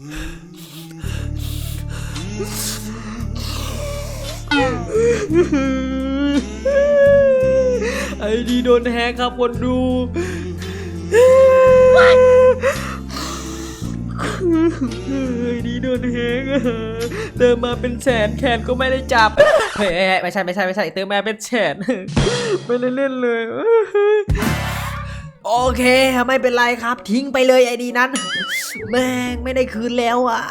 ไอดีโดนแฮกครับคนดูไอดีโดนแฮกอะเติมมาเป็นแสนแขนก็ไม่ได้จับ เฮ้ยไม่ใช่ไม่ใช่ไม่ใช่เติมมาเป็นแสนไม่ได้เล่นเลย โอเคไม่เป็นไรครับ ทิ้งไปเลยไอดีนั้น แม่งไม่ได้คืนแล้วอะ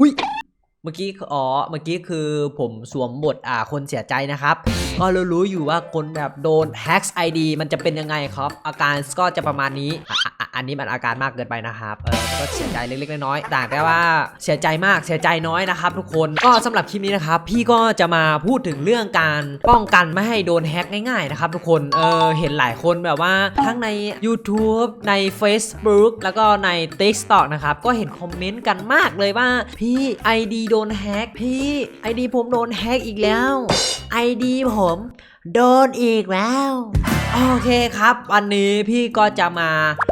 อุ้ยเมื่อกี้อ๋อเมื่อกี้คือผมสวมบทอ่าคนเสียใจนะครับ ก็รู้ๆอยู่ว่าคนแบบโดนแฮ็กไอดีมันจะเป็นยังไงครับ อาการก็จะประมาณนี้ อันนี้มันอาการมากเกินไปนะครับ เออก็เสียใจเล็กๆน้อยๆต่างแต่ว่าเสียใจมากเสียใจน้อยนะครับ ทุกคนก็สำหรับคลิปนี้นะครับ พี่ก็จะมาพูดถึงเรื่องการป้องกันไม่ให้โดนแฮ็กง่ายๆนะครับทุกคน เออเห็นหลายคนแบบว่าทั้งใน YouTube ใน Facebook แล้วก็ใน TikTok นะครับ ก็เห็นคอมเมนต์กันมากเลยว่า พี่ ID โดนแฮ็กพี่ ID ผมโดนแฮ็กอีกแล้ว ID ผมโดนอีกแล้ว โอเคครับวันนี้พี่ก็จะมา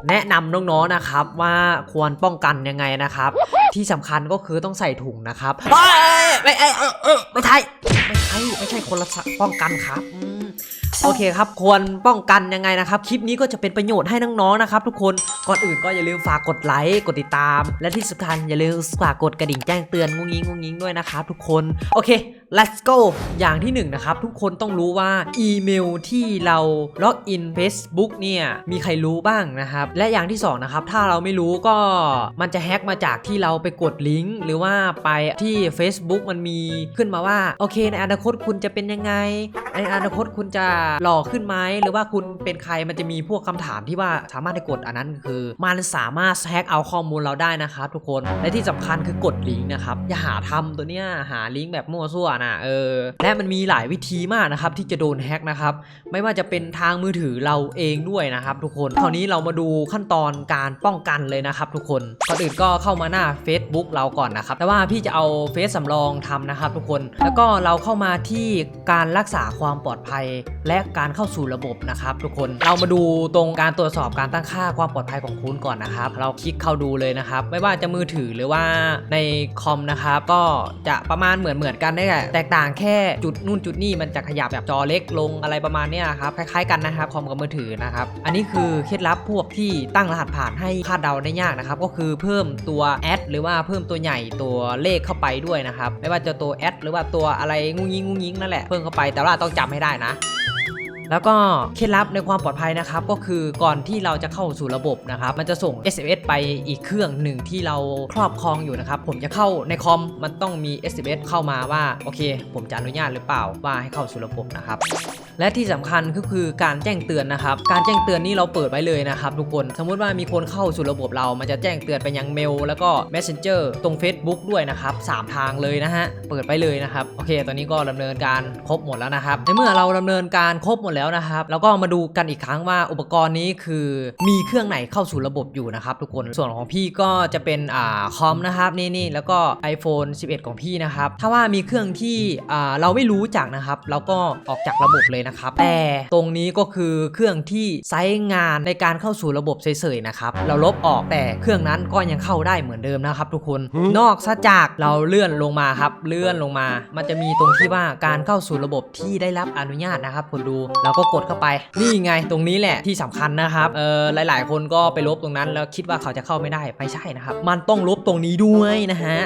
แนะนำน้องๆนะครับ ว่าควรป้องกันยังไงนะครับ ที่สำคัญก็คือต้องใส่ถุงนะครับไม่ไม่เอ้ยไม่ใช่ไม่ใช่ไม่ใช่คนละสะป้องกันครับอื โอเคครับควรป้องกันยังไงนะครับคลิปนี้ก็จะเป็นประโยชน์ให้น้องๆนะครับทุกคนก่อนอื่นก็อย่าลืมฝากกดไลค์กดติดตาม และที่สำคัญอย่าลืมฝากกดกระดิ่งแจ้งเตือนงุ้งงิ้งงุ้งงิ้งด้วยนะครับทุกคนโอเค let's go อย่างที่หนึ่งนะครับทุกคนต้องรู้ว่าอีเมลที่เราล็อกอิน Facebook เนี่ยมีใครรู้บ้างนะครับและอย่างที่สองนะครับถ้าเราไม่รู้ก็มันจะแฮ็กมาจากที่เราไปกดลิงก์หรือว่าไปที่ Facebook มันมีขึ้นมาว่าโอเค ในอนาคตคุณจะเป็นยังไงในอนาคตคุณจะหล่อขึ้นไหมหรือว่าคุณเป็นใครมันจะมีพวกคำถามที่ว่าสามารถให้กดอันนั้นคือ มันสามารถแฮกเอาข้อมูลเราได้นะครับทุกคนและที่สำคัญคือกดลิงก์นะครับอย่าหาทำตัวเนี้ยหาลิงก์แบบมั่วซั่วนะเออและมันมีหลายวิธีมากนะครับที่จะโดนแฮกนะครับไม่ว่าจะเป็นทางมือถือเราเองด้วยนะครับ ทุกคนคราวนี้เรามาดูขั้นตอนการป้องกันเลยนะครับ ทุกคนก่อนอื่นก็เข้ามาหน้า Facebook เราก่อนนะครับแต่ว่าพี่จะเอาเฟซสำรองทำนะครับ ทุกคน แล้วก็เราเข้ามาที่การรักษาความปลอดภัยและการเข้าสู่ระบบนะครับทุกคนเรามาดูตรงการตรวจสอบการตั้งค่าความปลอดภัยของคุณก่อนนะครับ เราคลิกเข้าดูเลยนะครับ ไม่ว่าจะมือถือหรือว่าในคอมนะครับก็จะประมาณเหมือนเหมือนกันนี่แหละแตกต่างแค่จุดนู่นจุดนี่มันจะขยับแบบจอเล็กลงอะไรประมาณนี้ยครับคล้ายๆกันนะครับคอมกับมือถือนะครับอันนี้คือเคล็ดลับพวกที่ตั้งรหัสผ่านให้คาดเดาได้ยากนะครับก็คือเพิ่มตัวแอดหรือว่าเพิ่มตัวใหญ่ตัวเลขเข้าไปด้วยนะครับไม่ว่าจะตัวแอดหรือว่าตัวอะไรงุ้งยิงงุ้งยิงนั่นแหละเพิ่มเข้าไปแต่ว่าต้องจำให้ได้นะ แล้วก็เคล็ดลับในความปลอดภัยนะครับ ก็คือก่อนที่เราจะเข้าสู่ระบบนะครับ มันจะส่ง SMS ไปอีกเครื่องหนึ่งที่เราครอบครองอยู่นะครับ ผมจะเข้าในคอมมันต้องมี SMS เข้ามาว่า โอเค ผมจะอนุญาตหรือเปล่าว่าให้เข้าสู่ระบบนะครับ และที่สำคัญก็คือการแจ้งเตือนนะครับ การแจ้งเตือนนี่เราเปิดไว้เลยนะครับทุกคน สมมุติว่ามีคนเข้าสู่ระบบเรา มันจะแจ้งเตือนไปยังเมล แล้วก็ Messenger ตรง Facebook ด้วยนะครับสามทางเลยนะฮะ เปิดไปเลยนะครับ โอเค ตอนนี้ก็ดำเนินการครบหมดแล้วนะครับ ในเมื่อเราดำเนินการครบหมดแล้วนะครับ แล้วก็มาดูกันอีกครั้งว่าอุปกรณ์นี้คือมีเครื่องไหนเข้าสู่ระบบอยู่นะครับทุกคน ส่วนของพี่ก็จะเป็นอ่าคอมนะครับนี่นี่แล้วก็ iPhone 11 ของพี่นะครับ ถ้าว่ามีเครื่องที่อ่าเราไม่รู้จักนะครับ เราก็ออกจากระบบเลยนะครับ แต่ตรงนี้ก็คือเครื่องที่ใช้งานในการเข้าสู่ระบบเฉยๆนะครับ เราลบออกแต่เครื่องนั้นก็ยังเข้าได้เหมือนเดิมนะครับ ทุกคน นอกจากเราเลื่อนลงมาครับ เลื่อนลงมา มันจะมีตรงที่ว่าการเข้าสู่ระบบที่ได้รับอนุญาตนะครับคนดู เราก็กดเข้าไป นี่ไงตรงนี้แหละที่สำคัญนะครับ เออหลาย ๆ คนก็ไปลบตรงนั้น แล้วคิดว่าเขาจะเข้าไม่ได้ ไม่ใช่นะครับ มันต้องลบตรงนี้ด้วยนะฮะ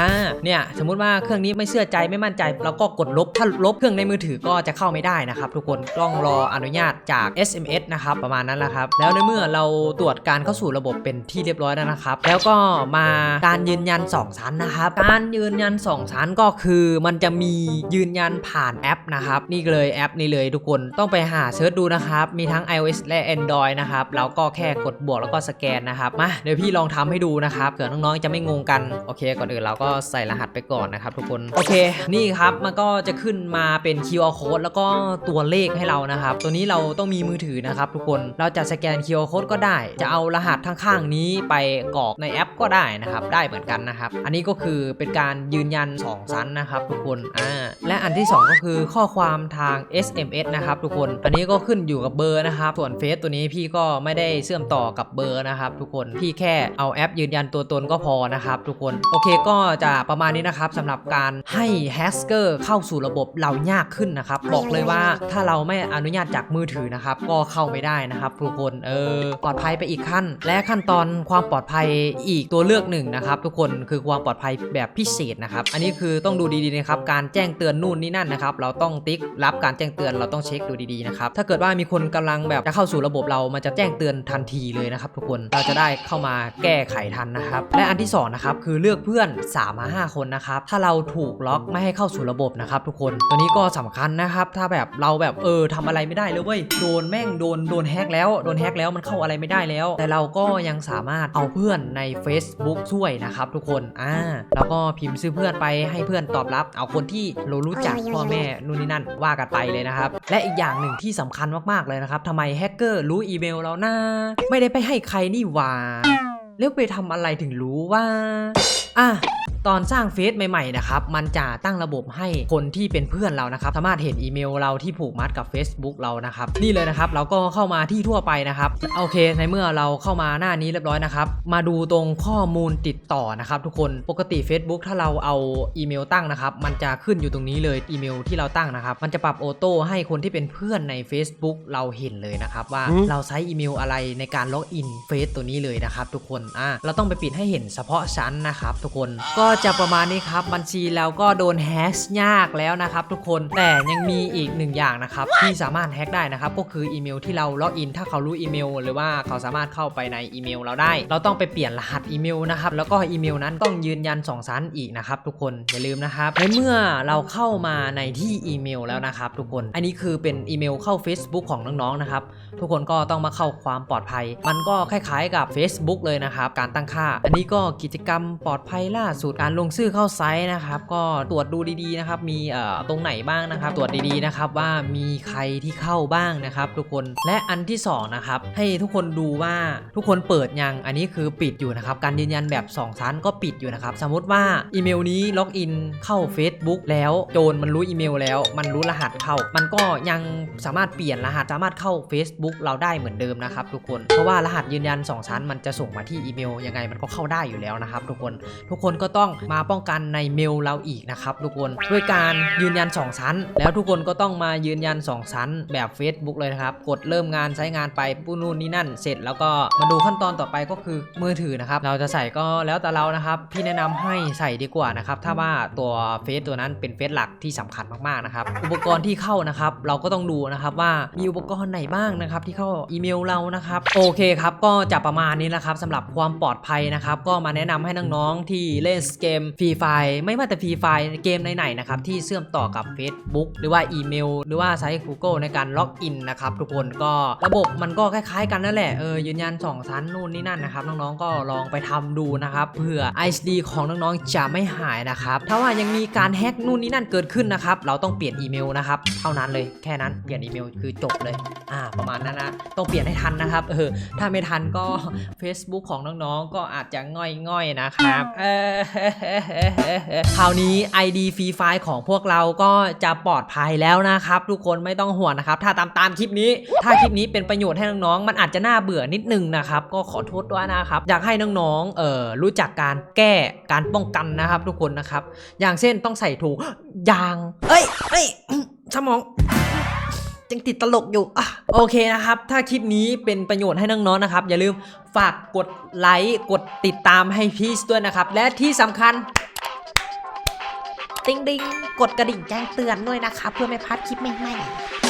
อ่าเนี่ยสมมุติว่าเครื่องนี้ไม่เชื่อใจไม่มั่นใจเราก็กดลบถ้าลบเครื่องในมือถือก็จะเข้าไม่ได้นะครับทุกคนต้องรออนุญาตจาก SMS นะครับประมาณนั้นแหละครับ แล้วในเมื่อเราตรวจการเข้าสู่ระบบเป็นที่เรียบร้อยแล้วนะครับ แล้วก็มาการยืนยัน2ชั้นนะครับ การยืนยัน2ชั้นก็คือมันจะมียืนยันผ่านแอปนะครับ นี่เลยแอปนี้เลยทุกคนต้องไปหาเซิร์ชดูนะครับ มีทั้ง iOS และ Android นะครับเราก็แค่กดบวกแล้วก็สแกนนะครับมาเดี๋ยวพี่ลองทำให้ดูนะครับเผื่อน้องๆจะไม่งงกันโอเคก่อนอื่นเราก็ใส่รหัสไปก่อนนะครับทุกคน โอเค นี่ครับมันก็จะขึ้นมาเป็น QR code แล้วก็ตัวเลขให้เรานะครับ ตัวนี้เราต้องมีมือถือนะครับทุกคน เราจะสแกน QR code ก็ได้ จะเอารหัสข้างๆนี้ไปกรอกในแอปก็ได้นะครับ ได้เหมือนกันนะครับ อันนี้ก็คือเป็นการยืนยัน2ชั้นนะครับทุกคน อ่า และอันที่ 2 ก็คือข้อความทาง SMS นะครับทุกคน อันนี้ก็ขึ้นอยู่กับเบอร์นะครับ ส่วนเฟซตัวนี้พี่ก็ไม่ได้เชื่อมต่อกับเบอร์นะครับทุกคน พี่แค่เอาแอปยืนยันตัวตนก็พอนะครับทุกคน โอเคก็จะประมาณนี้นะครับสำหรับการให้แฮกเกอร์เข้าสู่ระบบเรายากขึ้นนะครับ บอกเลยว่าถ้าเราไม่อนุญาตจากมือถือนะครับ ก็เข้าไม่ได้นะครับทุกคนเออปลอดภัยไปอีกขั้น และขั้นตอนความปลอดภัยอีกตัวเลือกหนึ่งนะครับ ทุกคนคือความปลอดภัยแบบพิเศษนะครับ อันนี้คือต้องดูดีๆนะครับการแจ้งเตือนนู่นนี่นั่นนะครับเราต้องติ๊กรับการแจ้งเตือนเราต้องเช็คดูดีๆนะครับถ้าเกิดว่ามีคนกำลังแบบจะเข้าสู่ระบบเรามันจะแจ้งเตือนทันทีเลยนะครับ ทุกคนเราจะได้เข้ามาแก้ไขทันนะครับ และอันที่สองนะครับคือเลือกเพื่อน3 มา 5 คนนะครับ ถ้าเราถูกล็อกไม่ให้เข้าสู่ระบบนะครับทุกคน ตัวนี้ก็สำคัญนะครับ ถ้าแบบเราแบบเออทำอะไรไม่ได้เลยเว้ย โดนแม่งโดนโดนแฮกแล้ว โดนแฮกแล้วมันเข้าอะไรไม่ได้แล้ว แต่เราก็ยังสามารถเอาเพื่อนใน Facebook ช่วยนะครับทุกคน อ่า แล้วก็พิมพ์ชื่อเพื่อนไปให้เพื่อนตอบรับ เอาคนที่เรารู้จักพ่อแม่นู่นนี่นั่นว่ากันไปเลยนะครับ และอีกอย่างหนึ่งที่สำคัญมากๆเลยนะครับทำไมแฮกเกอร์รู้อีเมลเรานะไม่ได้ไปให้ใครนี่หว่าแล้วไปทำอะไรถึงรู้ว่า อะ ตอนสร้างเฟซใหม่ๆนะครับมันจะตั้งระบบให้คนที่เป็นเพื่อนเรานะครับสามารถเห็นอีเมลเราที่ผูกมัดกับ Facebook เรานะครับนี่เลยนะครับเราก็เข้ามาที่ทั่วไปนะครับโอเค ในเมื่อเราเข้ามาหน้านี้เรียบร้อยนะครับมาดูตรงข้อมูลติดต่อนะครับทุกคนปกติ Facebook ถ้าเราเอาอีเมลตั้งนะครับมันจะขึ้นอยู่ตรงนี้เลยอีเมลที่เราตั้งนะครับมันจะปรับออโต้ให้คนที่เป็นเพื่อนใน Facebook เราเห็นเลยนะครับว่าอืมเราใช้อีเมลอะไรในการล็อกอินเฟซตัวนี้เลยนะครับทุกคนอะเราต้องไปปิดให้เห็นเฉพาะชั้นนะครับทุกคนก็จะประมาณนี้ครับ บัญชีเราก็โดนแฮกยากแล้วนะครับทุกคนแต่ยังมีอีกหนึ่งอย่างนะครับ ที่สามารถแฮกได้นะครับ ก็คืออีเมลที่เราล็อกอิน ถ้าเขารู้อีเมล หรือว่าเขาสามารถเข้าไปในอีเมลเราได้ เราต้องไปเปลี่ยนรหัสอีเมลนะครับแล้วก็อีเมลนั้นต้องยืนยัน2ชั้นอีกนะครับทุกคนอย่าลืมนะครับในเมื่อเราเข้ามาในที่อีเมลแล้วนะครับทุกคน อันนี้คือเป็นอีเมลเข้า Facebook ของน้องๆนะครับทุกคนก็ต้องมาเข้าความปลอดภัย มันก็คล้ายๆกับ Facebook เลยนะครับการตั้งค่า อันนี้ก็กิจกรรมปลอดภัยล่าสุดการลงชื่อเข้าไซต์นะครับ ก็ตรวจดูดีๆนะครับ มีเอ่อตรงไหนบ้างนะครับ ตรวจดีๆนะครับว่ามีใครที่เข้าบ้างนะครับ ทุกคนและอันที่สองนะครับให้ทุกคนดูว่าทุกคนเปิดยังอันนี้คือปิดอยู่นะครับ การยืนยันแบบ 2 ชั้นก็ปิดอยู่นะครับ สมมติว่าอีเมลนี้ล็อกอินเข้า Facebook แล้วโจรมันรู้อีเมลแล้ว มันรู้รหัสเข้า มันก็ยังสามารถเปลี่ยนรหัสสามารถเข้า Facebook เราได้เหมือนเดิมนะครับ ทุกคนเพราะว่ารหัสยืนยัน 2 ชั้น มันจะส่งมาที่อีเมลยังไงมันก็เข้าได้อยู่แล้วนะครับ ทุกคนทุกคนก็ต้องมาป้องกันในเมลเราอีกนะครับทุกคนด้วยการยืนยัน 2 ชั้น แล้วทุกคนก็ต้องมายืนยัน 2 ชั้น แบบ Facebook เลยนะครับ กดเริ่มงานใช้งานไปปุ๊นู่นนี่นั่น เสร็จแล้วก็มาดูขั้นตอนต่อไปก็คือมือถือนะครับ เราจะใส่ก็แล้วแต่เรานะครับ พี่แนะนำให้ใส่ดีกว่านะครับ ถ้าว่าตัวเฟซตัวนั้นเป็นเฟซหลักที่สำคัญมากๆนะครับ อุปกรณ์ที่เข้านะครับ เราก็ต้องดูนะครับว่ามีอุปกรณ์ไหนบ้างนะครับที่เข้าอีเมลเรานะครับ โอเคครับ ก็จะประมาณนี้นะครับสำหรับความปลอดภัยนะครับ ก็มาแนะนำให้น้องๆที่เล่นเกมฟรีไฟไม่ว่าแต่ฟรีไฟเกมไหนๆนะครับที่เชื่อมต่อกับ Facebook หรือว่าอีเมล หรือว่าใช้ Google ในการล็อกอินนะครับทุกคนก็ระบบมันก็คล้ายๆกันนั่นแหละเออยืนยัน2ชั้นนู่นนี่นั่นนะครับน้องๆก็ลองไปทำดูนะครับเผื่อ ID ของน้องๆจะไม่หายนะครับถ้าว่ายังมีการแฮ็กนู่นนี่นั่นเกิดขึ้นนะครับเราต้องเปลี่ยนอีเมลนะครับเท่านั้นเลยแค่นั้นเปลี่ยนอีเมลคือจบเลยอ่าประมาณนั้นนะต้องเปลี่ยนให้ทันนะครับเออถ้าไม่ทันก็ Facebook ของน้องๆก็อาจจะง่อยๆนะครับเออคราวนี้ ID ฟรีไฟล์ของพวกเราก็จะปลอดภัยแล้วนะครับ ทุกคนไม่ต้องห่วงนะครับ ถ้าตามตามคลิปนี้ ถ้าคลิปนี้เป็นประโยชน์ให้น้องๆมันอาจจะน่าเบื่อนิดนึงนะครับ ก็ขอโทษด้วยนะครับ อยากให้น้องๆเอ่อรู้จักการแก้การป้องกันนะครับ ทุกคนนะครับ อย่างเช่นต้องใส่ถุงยาง เอ้ยเอ้ยสมอง ยังติดตลกอยู่อะโอเคนะครับ ถ้าคลิปนี้เป็นประโยชน์ให้น้องๆนะครับ อย่าลืมฝากกดไลค์กดติดตามให้พีชด้วยนะครับ และที่สำคัญ ติ๊งดิงกดกระดิ่งแจ้งเตือนด้วยนะคะ เพื่อไม่พลาดคลิปใหม่ๆ